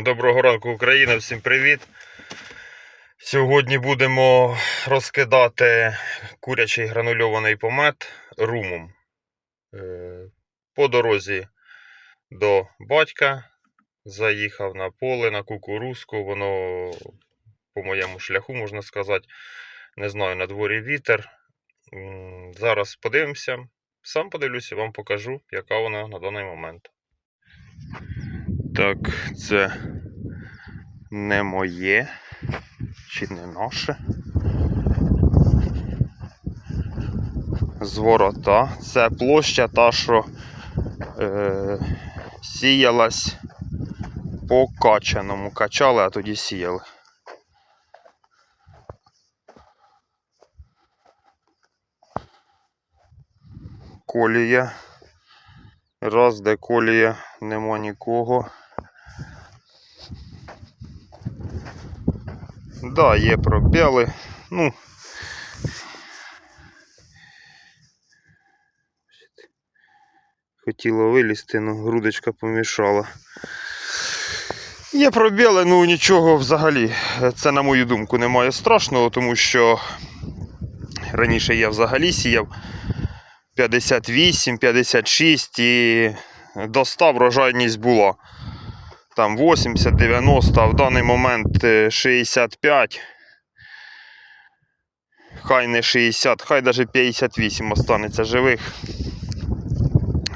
Доброго ранку, Україна, всім привіт. Сьогодні будемо розкидати курячий гранульований помет румом. Е, По дорозі до батька заїхав на поле, на кукурузку. Воно по моєму шляху, можна сказати. Не знаю, на дворі вітер. Зараз подивимося. Сам подивлюся, вам покажу, яка вона на даний момент. Так, це не моє чи не наше. Зворота. Це площа та, що е, сіялась по качаному. Качали, а тоді сіяли. Колія. Раз, де колія, нема нікого. Да, є пробіли. Ну. Хотіло вилізти, але грудочка помішала. Є пробіли, ну нічого взагалі. Це, на мою думку, немає страшного, тому що раніше я взагалі сіяв 58, 56 і до 100 врожайність була. Там 80, 90, а в даний момент е, 65. Хай не 60, хай навіть 58 останеться живих.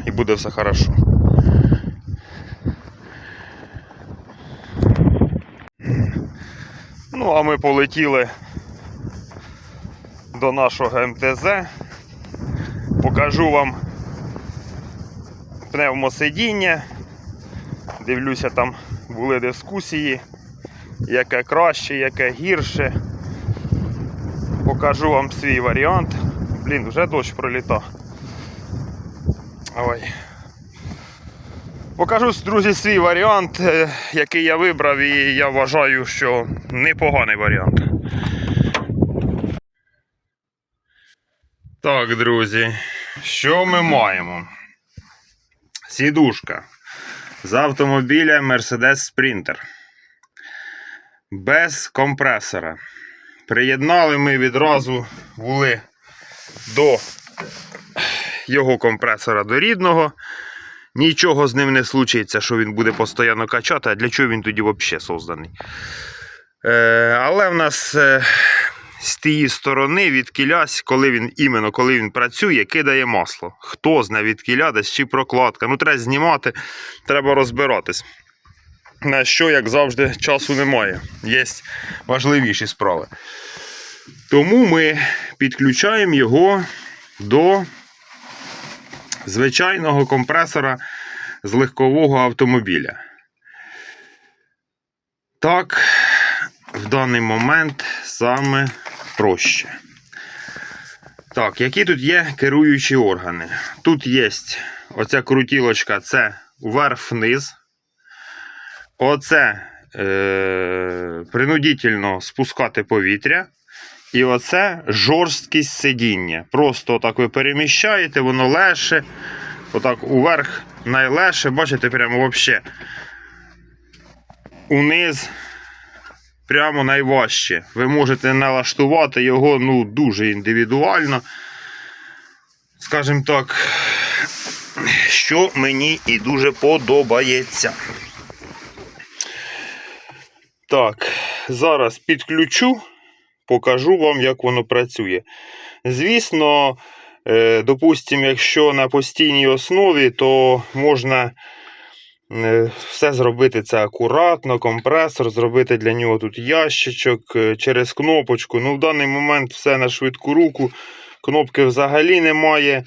І буде все хорошо. Ну, а ми полетіли до нашого МТЗ. Покажу вам пневмосидіння. Дивлюся, там були дискусії, яке краще, яке гірше. Покажу вам свій варіант. Блін, вже дощ пролітав. Ой. Покажу, друзі, свій варіант, е, який я вибрав, і я вважаю, що непоганий варіант. Так, друзі, що ми маємо? Сідушка з автомобіля Mercedes Sprinter. Без компресора. Приєднали ми відразу були до його компресора до рідного. Нічого з ним не случиться, що він буде постійно качати, а для чого він тоді взагалі созданий. Е, але в нас е, з тієї сторони від кілясь, коли він іменно коли він працює, кидає масло. Хто зна від кіля десь чи прокладка. Ну, треба знімати, треба розбиратись. На що, як завжди, часу немає. Є важливіші справи. Тому ми підключаємо його до звичайного компресора з легкового автомобіля. Так, в даний момент саме проще. Так, які тут є керуючі органи? Тут є оця крутілочка, це вверх-вниз. Оце е, принудительно спускати повітря. І оце жорсткість сидіння. Просто отак ви переміщаєте, воно легше. Отак уверх найлегше, бачите, прямо взагалі. Униз прямо найважче. Ви можете налаштувати його ну, дуже індивідуально. Скажімо так, що мені і дуже подобається. Так, зараз підключу, покажу вам, як воно працює. Звісно, е, допустимо, якщо на постійній основі, то можна все зробити це акуратно, компресор, зробити для нього тут ящичок е, через кнопочку. Ну, в даний момент все на швидку руку. Кнопки взагалі немає.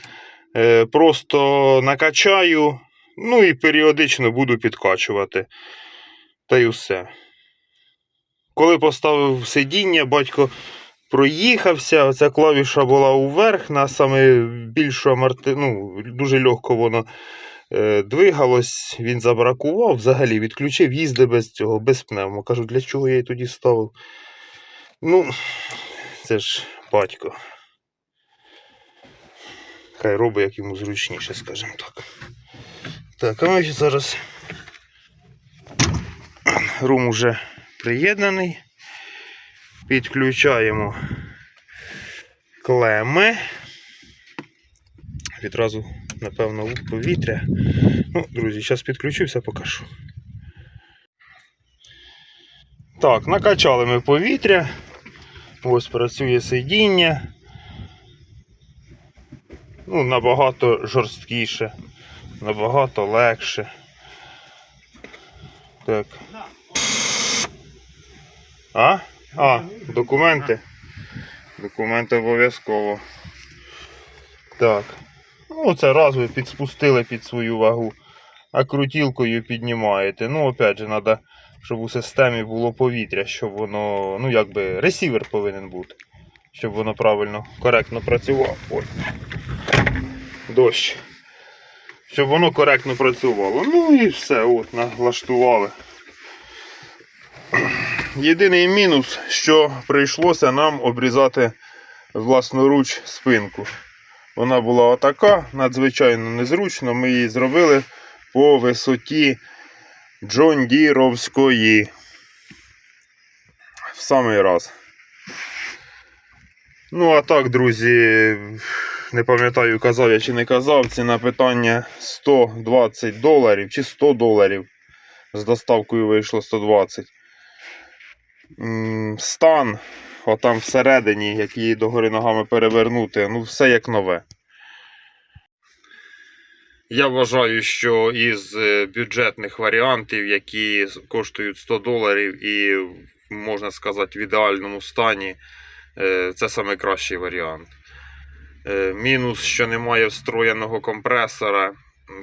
Е, Просто накачаю, ну і періодично буду підкачувати. Та й все. Коли поставив сидіння, батько проїхався, оця клавіша була уверх, на саме більшу аморти... ну, дуже легко воно е, двигалось, він забракував, взагалі відключив, їздив без цього, без пневмо. Кажу, для чого я її тоді ставив? Ну, це ж батько. Хай робить як йому зручніше, скажімо так. Так, а ми зараз. Рум уже приєднаний. Підключаємо клеми. Відразу, напевно, в повітря. Ну, друзі, зараз підключу, все покажу. Так, накачали ми повітря. Ось працює сидіння. Ну, набагато жорсткіше, набагато легше. Так. А? А, документи. Документи обов'язково. Так. Ну, це раз ви підспустили під свою вагу, а крутілкою піднімаєте. Ну, опять же, треба, щоб у системі було повітря, щоб воно, ну, якби, ресівер повинен бути. Щоб воно правильно, коректно працювало. Ой. Дощ. Щоб воно коректно працювало. Ну і все, от, налаштували. Єдиний мінус, що прийшлося нам обрізати власноруч спинку. Вона була отака, надзвичайно незручно. Ми її зробили по висоті Джондіровської. В самий раз. Ну, а так, друзі, не пам'ятаю, казав я чи не казав, ціна питання 120 доларів чи 100 доларів. З доставкою вийшло 120. Стан, отам всередині, як її догори ногами перевернути, ну все як нове. Я вважаю, що із е, бюджетних варіантів, які коштують 100 доларів і, можна сказати, в ідеальному стані, е, це найкращий варіант. Е, Мінус, що немає встроєного компресора,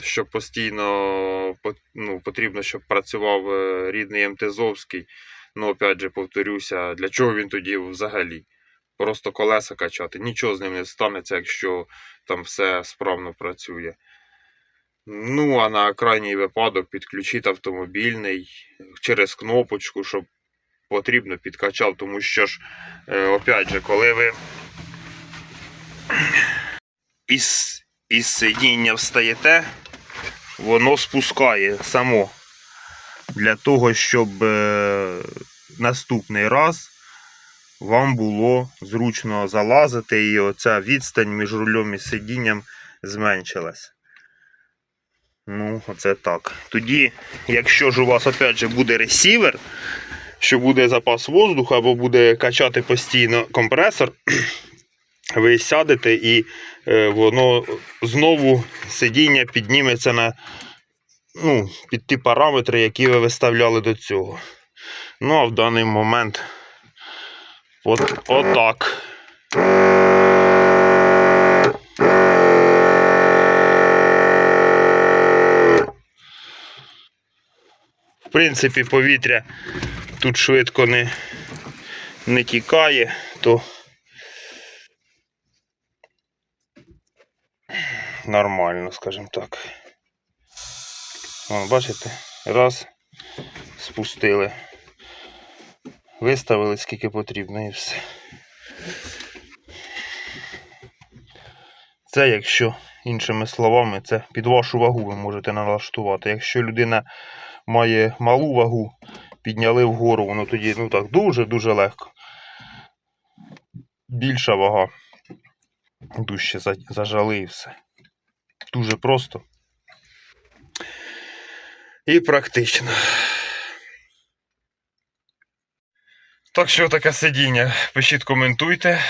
що постійно ну, потрібно, щоб працював рідний МТЗовський. Ну, опять же, повторюся, для чого він тоді взагалі? Просто колеса качати. Нічого з ним не станеться, якщо там все справно працює. Ну, а на крайній випадок підключити автомобільний через кнопочку, щоб потрібно підкачав, тому що ж, е, опять же, коли ви із, із сидіння встаєте, воно спускає само. Для того, щоб е, наступний раз вам було зручно залазити, і оця відстань між рулем і сидінням зменшилась. Ну, оце так. Тоді, якщо ж у вас опять же буде ресівер, що буде запас воздуху або буде качати постійно компресор, ви сядете і е, воно знову сидіння підніметься на ну, під ті параметри, які ви виставляли до цього. Ну, а в даний момент от, отак. В принципі, повітря тут швидко не, не тікає, то нормально, скажімо так. Вон, бачите, раз, спустили. Виставили скільки потрібно і все. Це якщо, іншими словами, це під вашу вагу ви можете налаштувати. Якщо людина має малу вагу, підняли вгору, воно тоді ну так дуже-дуже легко. Більша вага. Дужче зажали і все. Дуже просто. І практично. Так що таке сидіння? Пишіть, коментуйте.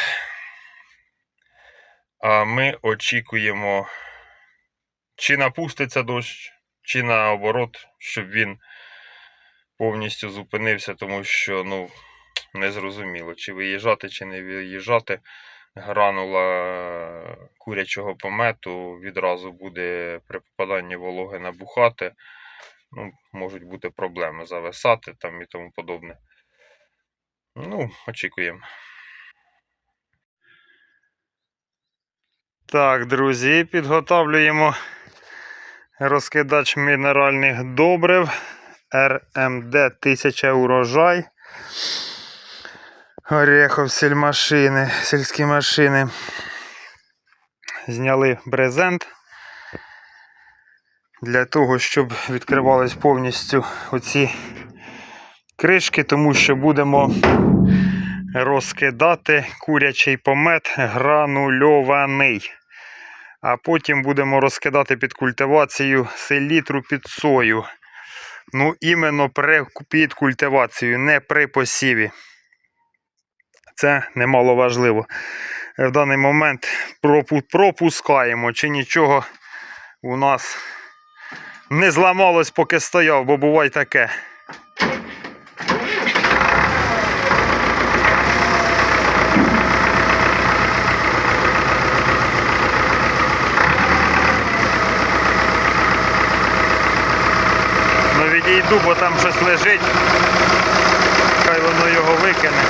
А ми очікуємо, чи напуститься дощ, чи наоборот, щоб він повністю зупинився, тому що ну, не зрозуміло, чи виїжджати, чи не виїжджати. Гранула курячого помету відразу буде при попаданні вологи набухати. Ну, можуть бути проблеми зависати там і тому подобне. Ну, очікуємо. Так, друзі, підготовлюємо розкидач мінеральних добрив РМД 1000 урожай. Орехов сільмашини, сільські машини. Зняли брезент для того, щоб відкривались повністю оці кришки, тому що будемо розкидати курячий помет гранульований. А потім будемо розкидати під культивацію селітру під сою. Ну, іменно при, під культивацію, не при посіві. Це немало важливо. В даний момент пропу- пропускаємо, чи нічого у нас не зламалось, поки стояв, бо буває таке. Ну відійду, бо там щось лежить. Хай воно його викине.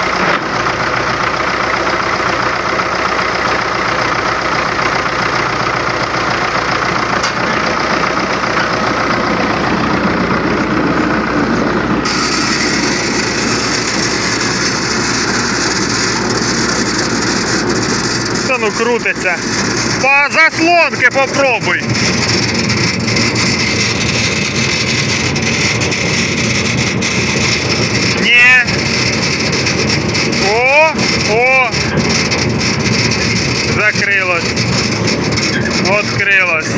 Та ну крутиться. По заслонки попробуй. Ні. О, о. Закрилось. Открилось.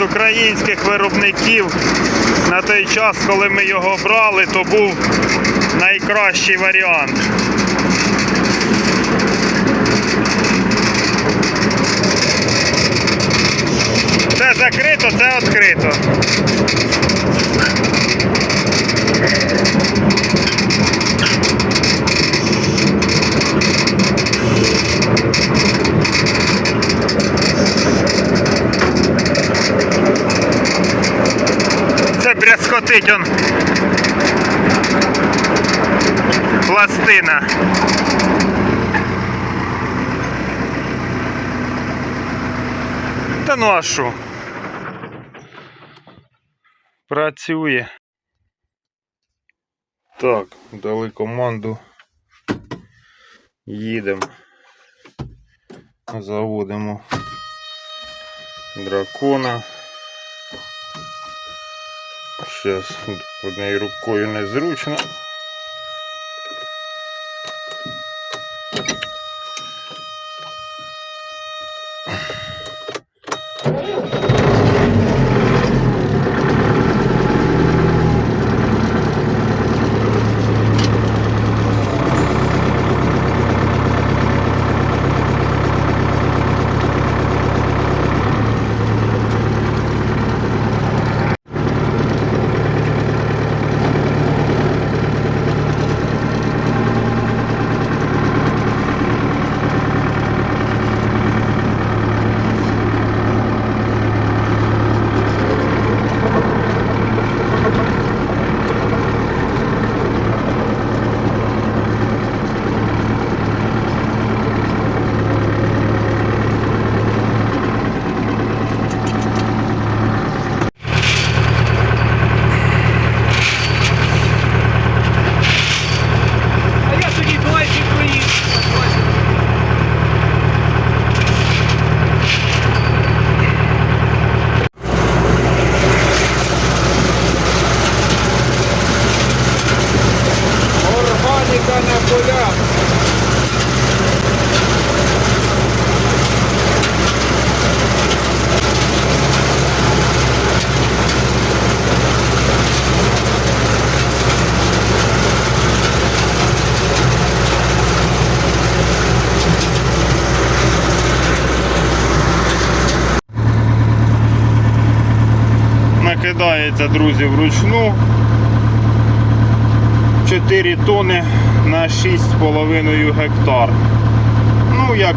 Українських виробників на той час, коли ми його брали, то був найкращий варіант. Це закрито, це відкрито. Це брязкотить он. Пластина. Та ну а що? Працює. Так, дали команду. Їдемо. Заводимо дракона. Зараз однією рукою незручно. Накидається, друзі, вручну. 4 тони на 6,5 гектар. Ну, як,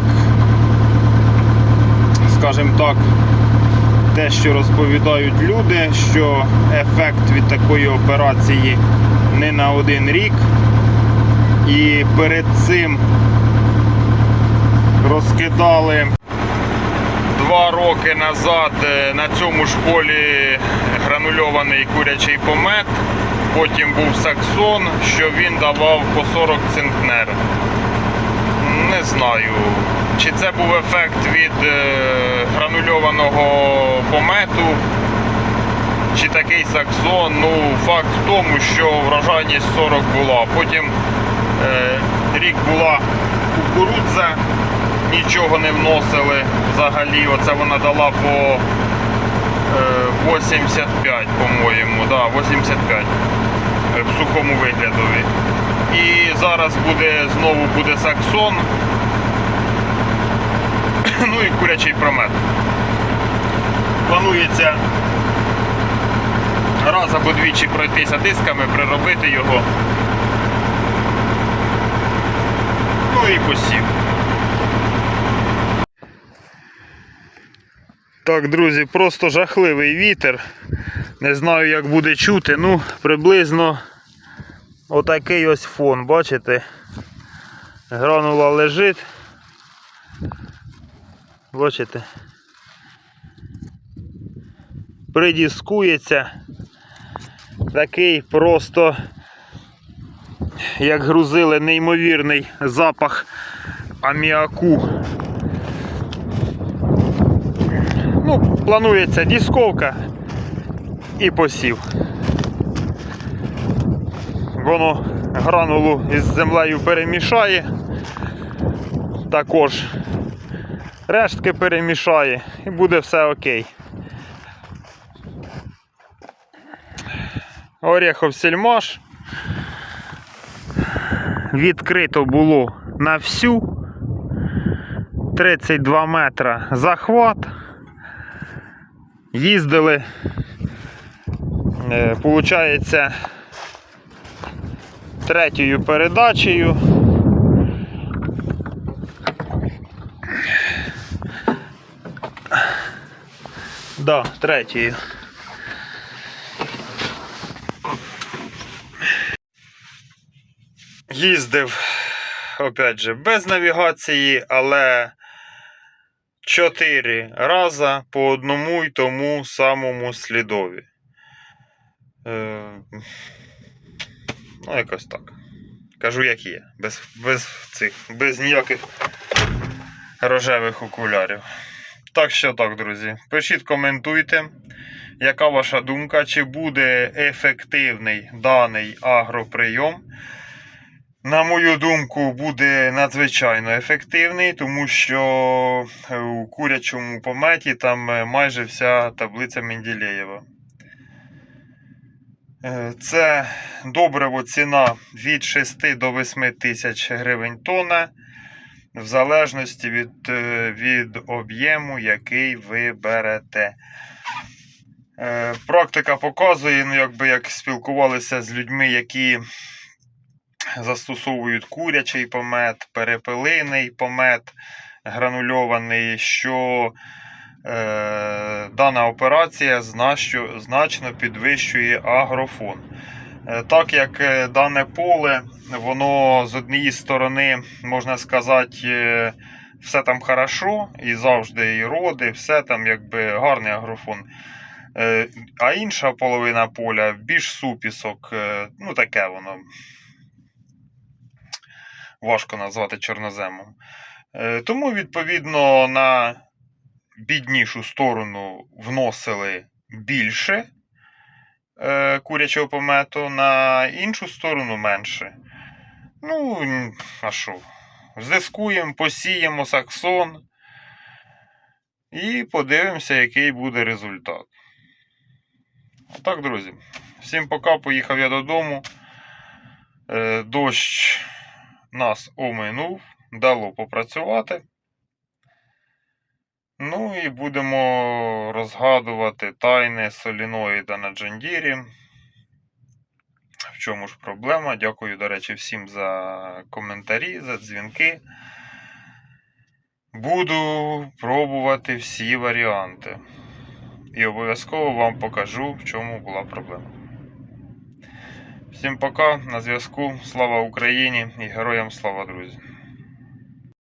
скажімо так, те, що розповідають люди, що ефект від такої операції не на один рік. І перед цим розкидали два роки назад е, на цьому ж полі гранульований курячий помет. потім був саксон, що він давав по 40 центнер. Не знаю, чи це був ефект від е, гранульованого помету, чи такий саксон. Ну, факт в тому, що врожайність 40 була. Потім е, рік була кукурудза, нічого не вносили взагалі. Оце вона дала по 85, по-моєму. Да, 85 е, в сухому виглядові. І зараз буде знову буде саксон. Ну і курячий промет. Планується раз або двічі пройтися дисками, приробити його. Ну і посів. Так, друзі, просто жахливий вітер. Не знаю, як буде чути. Ну, приблизно отакий ось фон, бачите? Гранула лежить. Бачите? Придіскується. Такий просто, як грузили, неймовірний запах аміаку. Ну, планується дісковка і посів. Воно гранулу із землею перемішає. Також рештки перемішає і буде все окей. Орехов сільмаш. Відкрито було на всю 32 метра захват. Їздили, е, получається, третьою передачею. Да, третьою. Їздив, опять же, без навігації, але чотири рази по одному й тому самому слідові. Е, ну, якось так. Кажу, як є. Без, без цих, без ніяких рожевих окулярів. Так що так, друзі. Пишіть, коментуйте, яка ваша думка, чи буде ефективний даний агроприйом. На мою думку, буде надзвичайно ефективний, тому що е, у курячому пометі там е, майже вся таблиця Менделєєва. Е, Це добриво ціна від 6 до 8 тисяч гривень тонна, в залежності від, від об'єму, який ви берете. Практика показує, ну, якби як спілкувалися з людьми, які застосовують курячий помет, перепелиний помет гранульований, що е, дана операція значно, значно підвищує агрофон. Е, так як е, дане поле, воно з однієї сторони, можна сказати, е, все там хорошо, і завжди і роди, все там якби гарний агрофон. А інша половина поля більш супісок, ну таке воно важко назвати чорноземом. Е, Тому, відповідно, на біднішу сторону вносили більше е, курячого помету, на іншу сторону менше. Ну, а що? Здискуємо, посіємо саксон і подивимося, який буде результат. Отак, друзі. Всім пока, поїхав я додому. Е, Дощ нас оминув, дало попрацювати. Ну і будемо розгадувати тайни соліноїда на Джандірі. В чому ж проблема? Дякую, до речі, всім за коментарі, за дзвінки. Буду пробувати всі варіанти. І обов'язково вам покажу, в чому була проблема. Всім пока, на зв'язку. Слава Україні і героям слава, друзі!